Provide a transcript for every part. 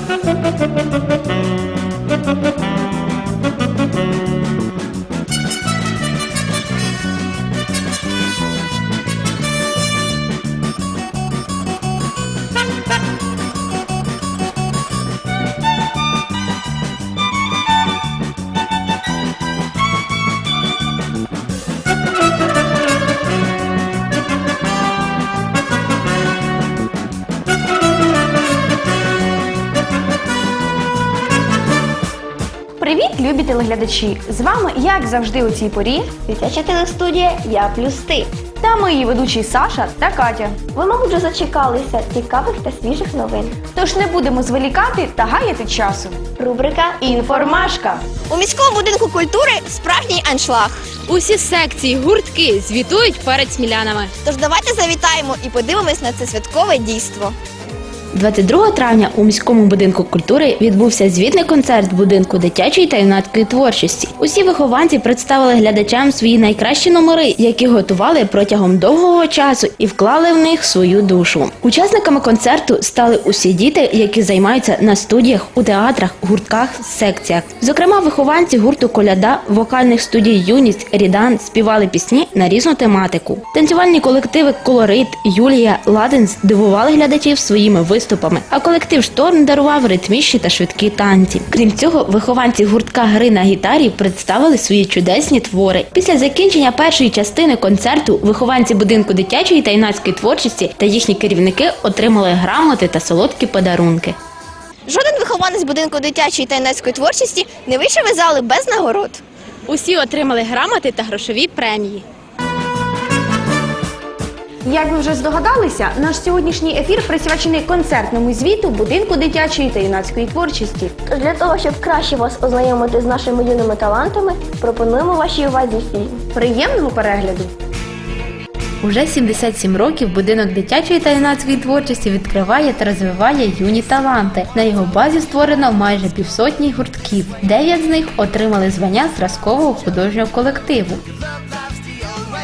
Thank you. Привіт, любі телеглядачі! З вами, як завжди, у цій порі, Дитяча телестудія Я плюс ти. та ми її ведучі Саша та Катя. Ви, мабуть, вже зачекалися цікавих та свіжих новин. Тож не будемо зволікати та гаяти часу. Рубрика Інформашка. У міському будинку культури справжній аншлаг. Усі секції, гуртки звітують перед смілянами. Тож давайте завітаємо і подивимось на це святкове дійство. 22 травня у міському будинку культури відбувся звітний концерт будинку дитячої та юнацької творчості. Усі вихованці представили глядачам свої найкращі номери, які готували протягом довгого часу і вклали в них свою душу. Учасниками концерту стали усі діти, які займаються на студіях, у театрах, гуртках, секціях. Зокрема, вихованці гурту Коляда, вокальних студій Юність, Рідан співали пісні на різну тематику. Танцювальні колективи Колорит, Юлія, Ладен здивували глядачів своїми виступами, а колектив Шторм дарував ритмічні та швидкі танці. Крім цього, вихованці гуртка гри на гітарі представили свої чудесні твори. Після закінчення першої частини концерту вихованці будинку дитячої та юнацької творчості та їхні керівники отримали грамоти та солодкі подарунки. Жоден вихованець будинку дитячої та юнацької творчості не вийшов із зали без нагород. Усі отримали грамоти та грошові премії. Як ви вже здогадалися, наш сьогоднішній ефір присвячений концертному звіту будинку дитячої та юнацької творчості. Тож для того, щоб краще вас ознайомити з нашими юними талантами, пропонуємо вашій увазі фільм. Приємного перегляду! Уже 77 років будинок дитячої та юнацької творчості відкриває та розвиває юні таланти. На його базі створено майже півсотні гуртків. Дев'ять з них отримали звання зразкового художнього колективу.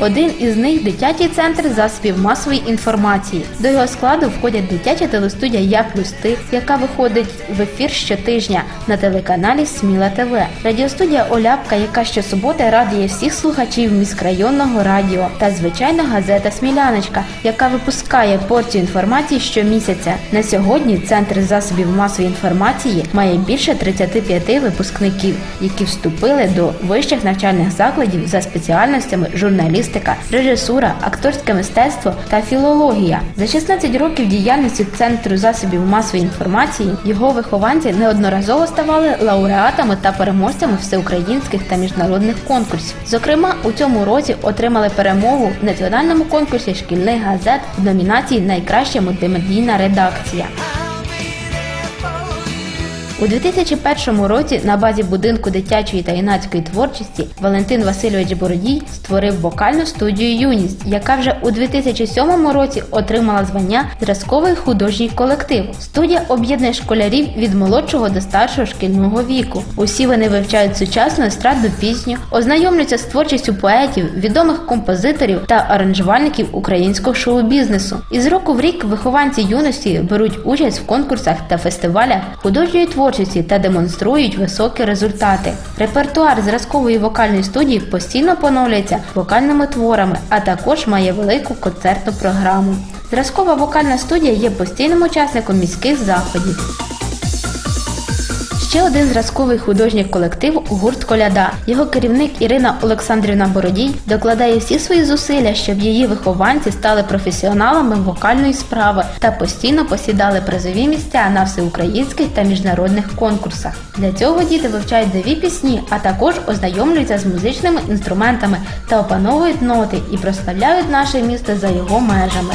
Один із них дитячий центр засобів масової інформації. До його складу входять дитяча телестудія Я плюс ти, яка виходить в ефір щотижня на телеканалі Сміла ТВ. Радіостудія Оляпка, яка щосуботи радує всіх слухачів міськрайонного радіо, та звичайна газета Сміляночка, яка випускає порцію інформації щомісяця. На сьогодні центр засобів масової інформації має більше 35 випускників, які вступили до вищих навчальних закладів за спеціальностями журналістика, режисура, акторське мистецтво та філологія. За 16 років діяльності центру засобів масової інформації його вихованці неодноразово ставали лауреатами та переможцями всеукраїнських та міжнародних конкурсів. Зокрема, у цьому році отримали перемогу в національному конкурсі шкільних газет в номінації Найкраща мультимедійна редакція. У 2001 році на базі будинку дитячої та юнацької творчості Валентин Васильович Бородій створив вокальну студію Юність, яка вже у 2007 році отримала звання Зразковий художній колектив. Студія об'єднує школярів від молодшого до старшого шкільного віку. Усі вони вивчають сучасну естрадну пісню, ознайомлюються з творчістю поетів, відомих композиторів та аранжувальників українського шоу-бізнесу. Із року в рік вихованці юності беруть участь в конкурсах та фестивалях художньої творчості та демонструють високі результати. Репертуар зразкової вокальної студії постійно поновлюється вокальними творами, а також має велику концертну програму. Зразкова вокальна студія є постійним учасником міських заходів. Ще один зразковий художній колектив гурт Коляда. Його керівник Ірина Олександрівна Бородій докладає всі свої зусилля, щоб її вихованці стали професіоналами вокальної справи та постійно посідали призові місця на всеукраїнських та міжнародних конкурсах. Для цього діти вивчають нові пісні, а також ознайомлюються з музичними інструментами та опановують ноти і прославляють наше місто за його межами.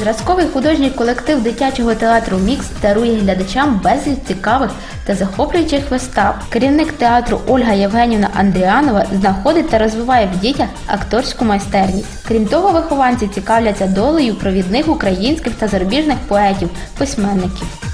Зразковий художній колектив дитячого театру Мікс дарує глядачам безліч цікавих та захоплюючих вистав. Керівник театру Ольга Євгенівна Андріанова знаходить та розвиває в дітях акторську майстерність. Крім того, вихованці цікавляться долею провідних українських та зарубіжних поетів, письменників.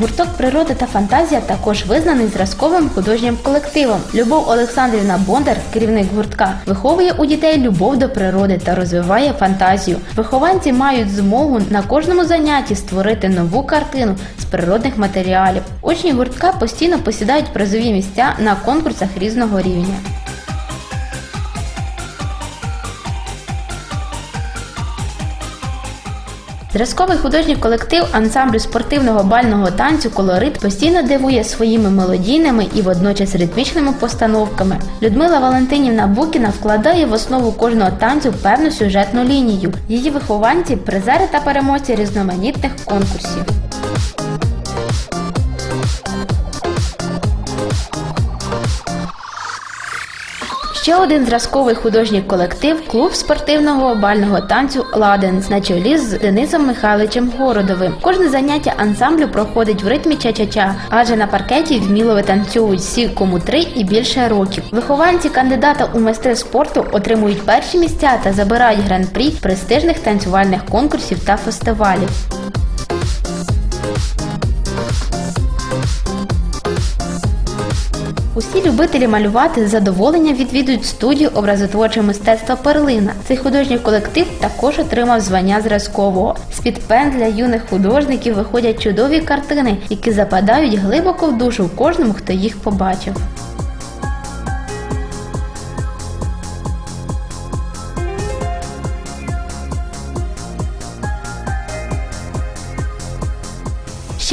Гурток природа та фантазія також визнаний зразковим художнім колективом. Любов Олександрівна Бондар, керівник гуртка, виховує у дітей любов до природи та розвиває фантазію. Вихованці мають змогу на кожному занятті створити нову картину з природних матеріалів. Учні гуртка постійно посідають призові місця на конкурсах різного рівня. Зразковий художній колектив ансамблю спортивного бального танцю Колорит постійно дивує своїми мелодійними і водночас ритмічними постановками. Людмила Валентинівна Букіна вкладає в основу кожного танцю певну сюжетну лінію. Її вихованці призери та переможці різноманітних конкурсів. Ще один зразковий художній колектив клуб спортивного бального танцю Ладенс на чолі з Денисом Михайловичем Городовим. Кожне заняття ансамблю проходить в ритмі ча-ча-ча, адже на паркеті вміло витанцюють всі, кому три і більше років. Вихованці кандидата у майстри спорту отримують перші місця та забирають гран-прі престижних танцювальних конкурсів та фестивалів. Усі любителі малювати з задоволенням відвідують студію образотворчого мистецтва Перлина. Цей художній колектив також отримав звання зразкового. З-під пен для юних художників виходять чудові картини, які западають глибоко в душу кожному, хто їх побачив.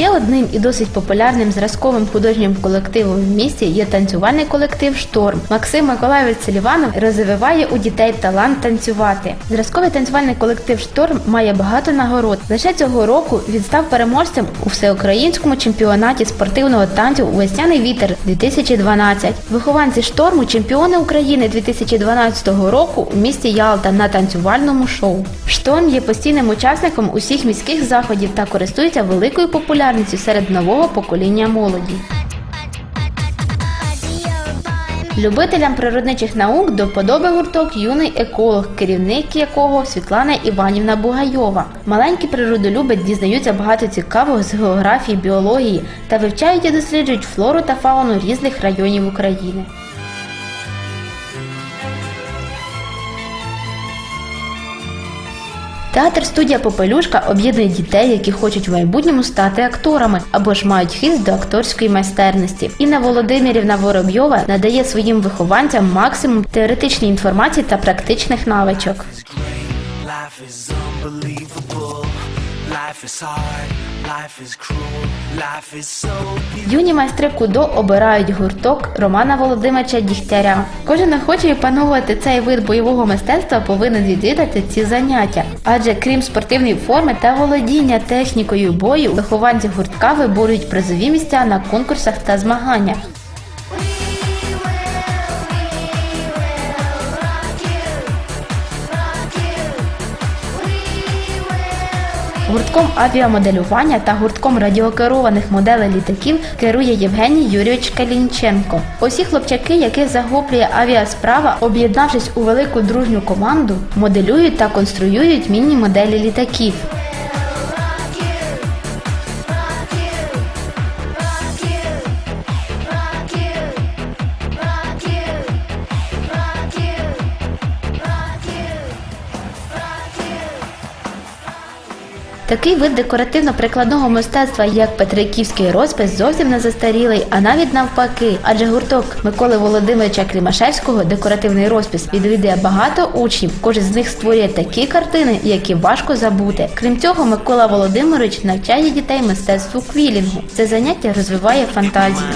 Ще одним і досить популярним зразковим художнім колективом в місті є танцювальний колектив Шторм. Максим Миколайович Селіванов розвиває у дітей талант танцювати. Зразковий танцювальний колектив Шторм має багато нагород. Лише цього року він став переможцем у всеукраїнському чемпіонаті спортивного танцю Весняний вітер 2012. Вихованці шторму чемпіони України 2012 року у місті Ялта на танцювальному шоу. Шторм є постійним учасником усіх міських заходів та користується великою популярністю серед нового покоління молоді. Любителям природничих наук до вподоби гурток юний еколог, керівник якого Світлана Іванівна Бугайова. Маленькі природолюби дізнаються багато цікавого з географії, біології та вивчають і досліджують флору та фауну різних районів України. Театр студія Попелюшка об'єднує дітей, які хочуть в майбутньому стати акторами або ж мають хист до акторської майстерності. Інна Володимирівна Воробйова надає своїм вихованцям максимум теоретичної інформації та практичних навичок. Life is unbelievable. Life is hard. Юні майстри кудо обирають гурток Романа Володимировича Дігтяря. Кожен охочий опановувати цей вид бойового мистецтва повинен відвідати ці заняття. Адже крім спортивної форми та володіння технікою бою, вихованці гуртка виборюють призові місця на конкурсах та змаганнях. Гуртком авіамоделювання та гуртком радіокерованих моделей літаків керує Євгеній Юрійович Калінченко. Усі хлопчаки, яких захоплює авіасправа, об'єднавшись у велику дружню команду, моделюють та конструюють міні-моделі літаків. Такий вид декоративно-прикладного мистецтва, як Петриківський розпис, зовсім не застарілий, а навіть навпаки. Адже гурток Миколи Володимировича Клімашевського декоративний розпис відвідує багато учнів. Кожен з них створює такі картини, які важко забути. Крім цього, Микола Володимирович навчає дітей мистецтву квілінгу. Це заняття розвиває фантазію.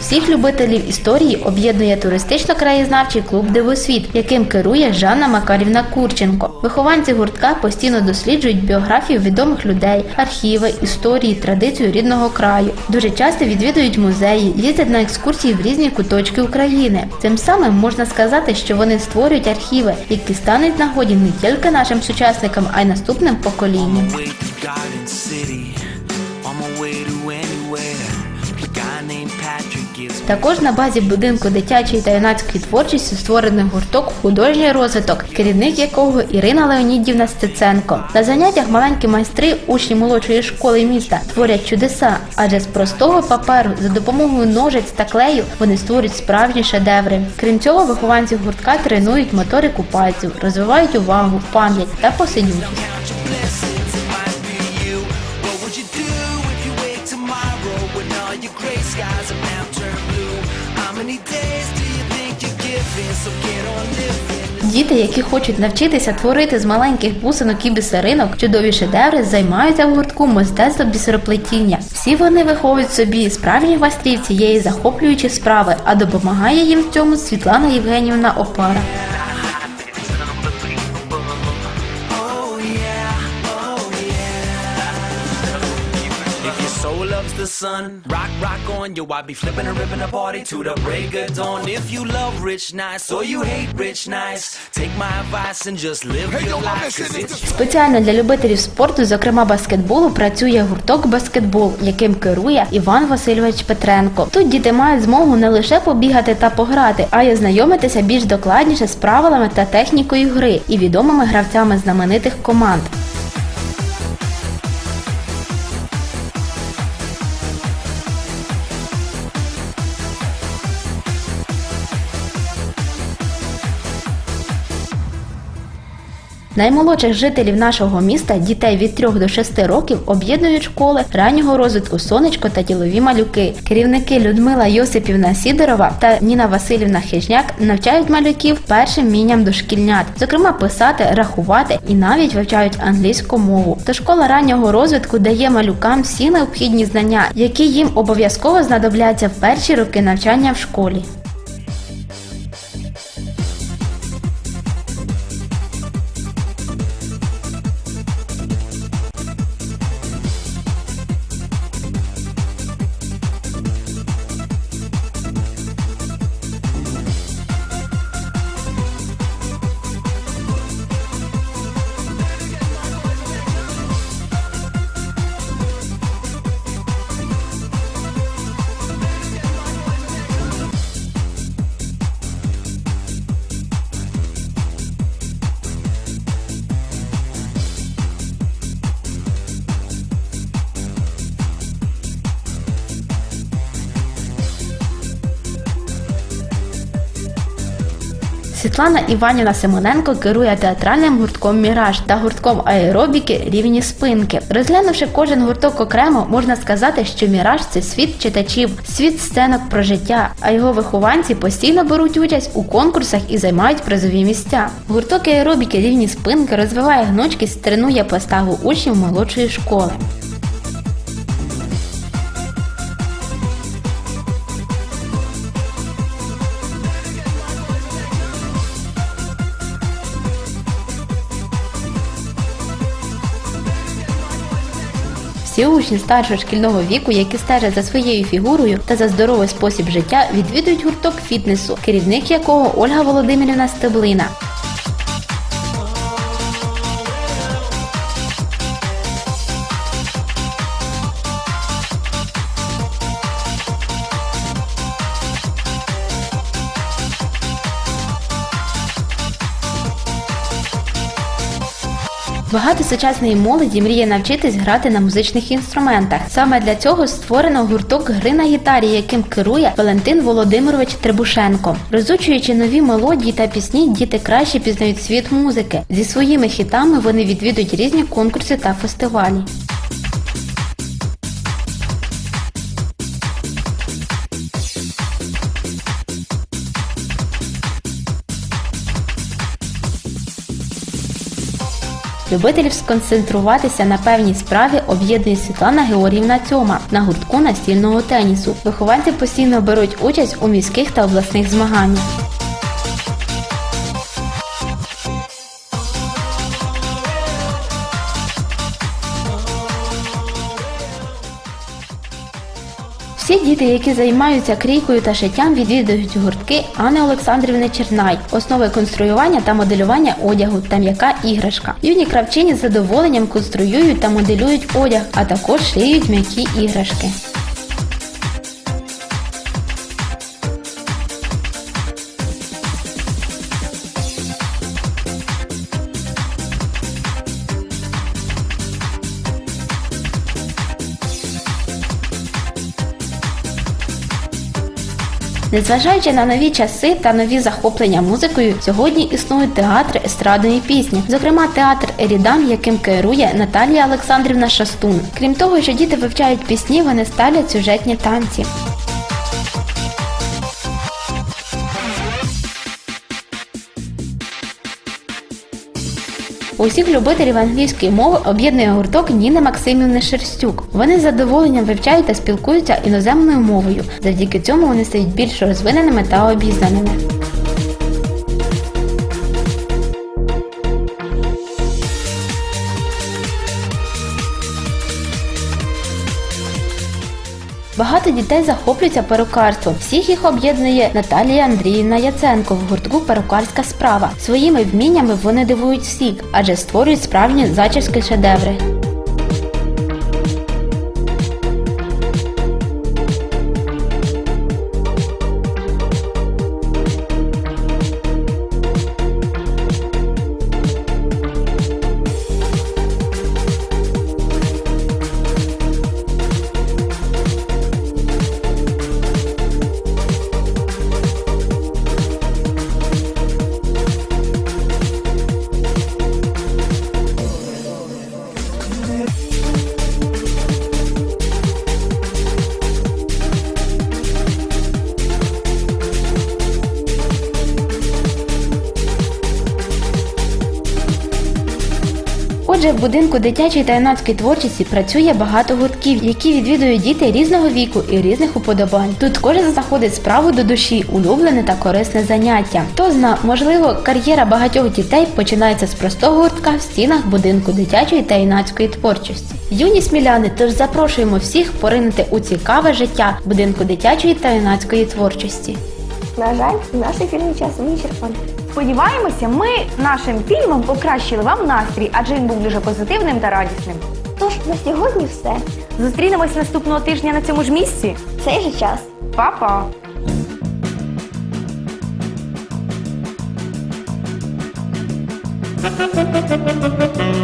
Всіх любителів історії об'єднує туристично-краєзнавчий клуб Дивосвіт, яким керує Жанна Макарівна Курченко. Вихованці гуртка постійно досліджують біографію відомих людей, архіви, історії, традицію рідного краю. Дуже часто відвідують музеї, їздять на екскурсії в різні куточки України. Цим самим можна сказати, що вони створюють архіви, які стануть нагоді не тільки нашим сучасникам, а й наступним поколінням. Також на базі будинку дитячої та юнацької творчості створений гурток художній розвиток, керівник якого Ірина Леонідівна Стеценко. На заняттях маленькі майстри, учні молодшої школи міста творять чудеса, адже з простого паперу за допомогою ножиць та клею вони створюють справжні шедеври. Крім цього, вихованці гуртка тренують моторику пальців, розвивають увагу, пам'ять та посидючість. Your gray Діти, які хочуть навчитися творити з маленьких бусинок і бісеринок чудові шедеври, займаються в гуртку мистецтво бісероплетіння. Всі вони виховують собі справжніх майстрів цієї захоплюючі справи, а допомагає їм в цьому Світлана Євгенівна Опара. Loves the sun, rock, rock on you. I'll be flipping and ripping a party to the break of dawn. If you love rich nights or you hate rich nights, take my advice and just live your life. 'cause it's Спеціально для любителів спорту, зокрема баскетболу, працює гурток баскетбол, яким керує Іван Васильович Петренко. Тут діти мають змогу не лише побігати та пограти, а й ознайомитися більш докладніше з правилами та технікою гри і відомими гравцями знаменитих команд. Наймолодших жителів нашого міста, дітей від 3 до 6 років, об'єднують школи раннього розвитку сонечко та ділові малюки. Керівники Людмила Йосипівна Сідорова та Ніна Васильівна Хижняк навчають малюків першим мінням дошкільнят, зокрема писати, рахувати і навіть вивчають англійську мову. То школа раннього розвитку дає малюкам всі необхідні знання, які їм обов'язково знадобляться в перші роки навчання в школі. Світлана Іванівна Симоненко керує театральним гуртком Міраж та гуртком аеробіки рівні спинки. Розглянувши кожен гурток окремо, можна сказати, що Міраж це світ читачів, світ сценок про життя, а його вихованці постійно беруть участь у конкурсах і займають призові місця. Гурток аеробіки рівні спинки розвиває гнучкість, тренує поставу учнів молодшої школи. Всі учні старшого шкільного віку, які стежать за своєю фігурою та за здоровий спосіб життя, відвідують гурток фітнесу, керівник якого Ольга Володимирівна Стеблина. Багато сучасної молоді мріє навчитись грати на музичних інструментах. Саме для цього створено гурток гри на гітарі, яким керує Валентин Володимирович Требушенко. Розучуючи нові мелодії та пісні, діти краще пізнають світ музики. Зі своїми хітами вони відвідують різні конкурси та фестивалі. Любителів сконцентруватися на певній справі об'єднує Світлана Георгіївна Цьома на гуртку настільного тенісу. Вихованці постійно беруть участь у міських та обласних змаганнях. Всі діти, які займаються крійкою та шиттям, відвідують гуртки Анни Олександрівни Чернай, основи конструювання та моделювання одягу та м'яка іграшка. Юні кравчині з задоволенням конструюють та моделюють одяг, а також шиють м'які іграшки. Незважаючи на нові часи та нові захоплення музикою, сьогодні існують театри естрадної пісні, зокрема театр Ерідан, яким керує Наталія Олександрівна Шастун. Крім того, що діти вивчають пісні, вони ставлять сюжетні танці. Усіх любителів англійської мови об'єднує гурток Ніни Максимівни Шерстюк. Вони з задоволенням вивчають та спілкуються іноземною мовою. Завдяки цьому вони стають більш розвиненими та обізнаними. Багато дітей захоплюються перукарством. Всіх їх об'єднує Наталія Андріївна Яценко в гуртку Перукарська справа. Своїми вміннями вони дивують всіх, адже створюють справжні зачіски шедеври. В будинку дитячої та юнацької творчості працює багато гуртків, які відвідують діти різного віку і різних уподобань. Тут кожен знаходить справу до душі, улюблене та корисне заняття. Хто зна, можливо, кар'єра багатьох дітей починається з простого гуртка в стінах будинку дитячої та юнацької творчості. Юні сміляни, тож запрошуємо всіх поринути у цікаве життя будинку дитячої та юнацької творчості. На жаль, наш ефірний час вичерпаний. Сподіваємося, ми нашим фільмом покращили вам настрій, адже він був дуже позитивним та радісним. Тож на сьогодні все. Зустрінемось наступного тижня на цьому ж місці. В цей же час. Па-па! Thank